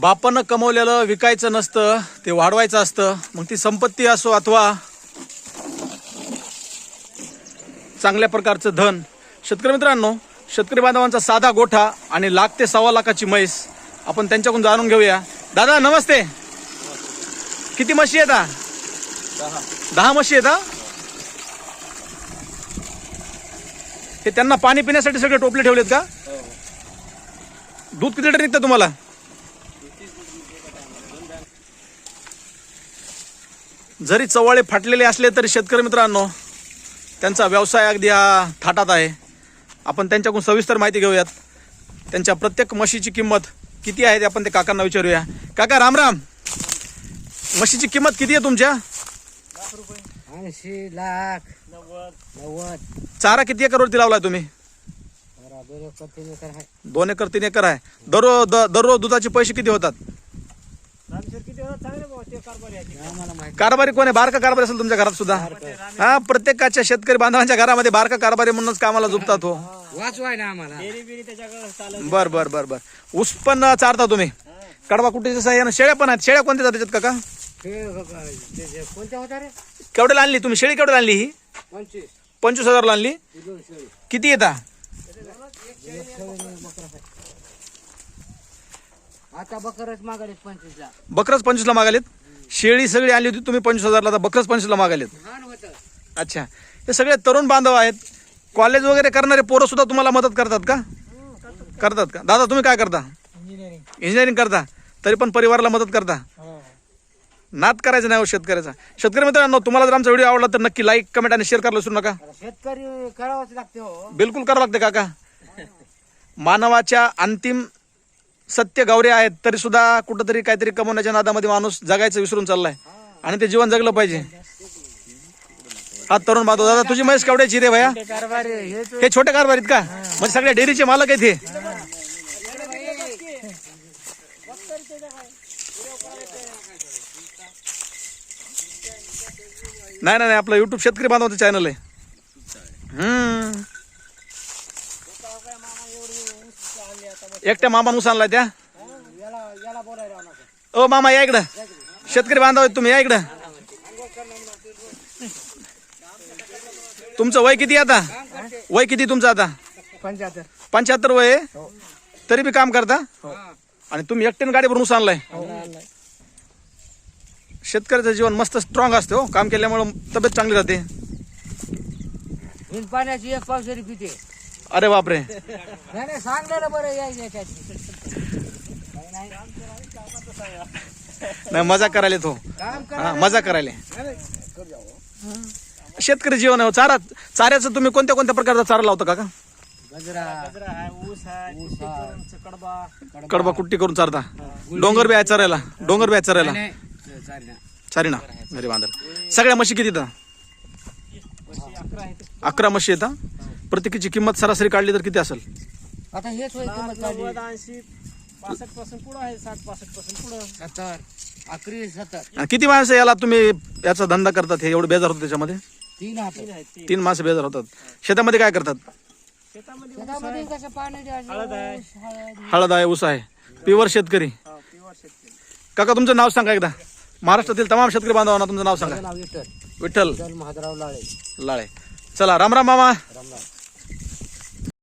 बापानं कमवलेलं विकायचं नसतं ते वाढवायचं असतं मग ती संपत्ती असो अथवा चांगल्या प्रकारचं धन. शेतकरी मित्रांनो शेतकरी बांधवांचा साधा गोठा आणि लाख ते सव्वा लाखाची म्हैस आपण त्यांच्याकडून जाणून घेऊया. दादा नमस्ते. किती म्हशी हा? दहा म्हशी आहेत हा? हे त्यांना पाणी पिण्यासाठी सगळे टोपले ठेवलेत का? दूध किती लिटर निघतं तुम्हाला? जरी चवळे फाटलेले असले तरी शेतकरी मित्रांनो त्यांचा व्यवसाय अगदी हा थाटात आहे. आपण त्यांच्याकडून सविस्तर माहिती घेऊयात. त्यांच्या प्रत्येक म्हशीची किंमत किती आहे ते आपण ते काकांना विचारूया. काका राम राम. म्हशीची किंमत किती आहे तुमच्या? ऐंशी लाख. नव्वद. चारा किती एकरवरती लावलाय तुम्ही? दोन एकर तीन एकर आहे. दररोज दररोज दुधाचे पैसे किती होतात? कारभारी कोण आहे? बारका कारभारी असेल तुमच्या घरात सुद्धा. हा प्रत्येकाच्या शेतकरी बांधवांच्या घरामध्ये बारका कारभारी म्हणूनच कामाला झुपतात हो. वाचवाय ना आम्हाला. बर बर बर बर. ऊस पण चारता तुम्ही. कडवा कुठे शेळ्या पण आहेत. शेळ्या कोणत्या जातात त्याच्यात ते कोणत्या होत्या रे? केवढ्याला आणली तुम्ही? शेळी केवढ्याला आणली ही? पंचवीस. पंचवीस हजारला आणली? किती येता. आता बकरच मागाडे पंचवीस ला बकरच पंचवीसला मागालेत शेळी सगळी आणली होती तुम्ही पंचवीस हजारला आता बकरच पंचवीसला होतं. अच्छा. हे सगळे तरुण बांधव आहेत. कॉलेज वगैरे करणारे पोरं सुद्धा तुम्हाला मदत करतात का? करतात का? दादा तुम्ही काय करता? इंजिनिअरिंग करता. तरी पण परिवाराला मदत करता? नाद करायचं नाही हो शेतकऱ्याचा. शेतकरी मित्रांनो तुम्हाला जर आमचा व्हिडिओ आवडला तर नक्की लाईक कमेंट आणि शेअर करायला विसरू नका. शेतकरी करावंच लागते हो. बिलकुल करावं लागते काका. मानवाच्या अंतिम सत्य गौरे आहेत तरी सुद्धा कुठंतरी काहीतरी कमवण्याच्या नादामध्ये माणूस जगायचं विसरून चाललाय. आणि ते जीवन जगलं पाहिजे. हा तरुण बांधव दादा तुझी म्हैस केवढ्याची रे भया? हे छोटे कारभार आहेत का? म्हणजे सगळ्या डेअरीचे मालक आहेत हे. नाही नाही नाही, आपलं युट्यूब शेतकरी बांधवाचं चॅनल आहे. हम्म. एकट्या मामा ऊस आणलाय त्या ओ मामा या इकडं. शेतकरी बांधव आहेत तुम्ही या इकडं. तुमचं वय किती आता? वय किती तुमचं आता? पंच्याहत्तर. पंच्याहत्तर वय आहे? तरी बी काम करता? आणि तुम्ही एकट्याने गाडी भरून ऊस आणलाय? शेतकऱ्याचं जीवन मस्त स्ट्रॉंग असते हो. काम केल्यामुळे तब्येत चांगली राहते. पाण्याची एक पावशेरी पिते. अरे बापरे. नाही नाही सांगलेलं बरं या याच्यात नाही मजा करायला तो काम हा मजा करायला शेतकरी जीवन आहे हो. चारा चाऱ्याचं तुम्ही कोणत्या कोणत्या प्रकारचा चारा लावता काका? गजरा. ऊस कडबा. कुट्टी करून चारता. डोंगर बी आहे चरायला डोंगर बी आहे चरायला चारी ना घरी बांधायला सगळ्या म्हशी किती येतात अकरा म्हशी येतात प्रत्येकीची किंमत सरासरी काढली तर किती असेल? आता हेच होईल किंमत काढली. ऐंशी पासष्टपासून पुढं आहे साठ पासष्टपासून पुढं. सत्तर अकरी सत्तर. आणि किती माणसं याला तुम्ही याचा धंदा करतात? हे एवढे बेजार होतात त्याच्यामध्ये? तीन हात. तीन आहेत तीन. तीन माणसं बेजार होतात. शेतामध्ये काय करतात? शेतामध्ये शेतामध्ये कसं पाणी द्यायचं हळद आहे. ऊस, हळद. हळद आहे ऊस आहे. पिवर शेतकरी. हा, pure शेतकरी. काका तुमचं नाव सांगा एकदा. महाराष्ट्रातील तमाम शेतकरी बांधवांना तुमचं नाव सांगा. नाव विठ्ठल. विठ्ठल. महादराव लाळे. लाळे. चला राम राम मामा. रामराम.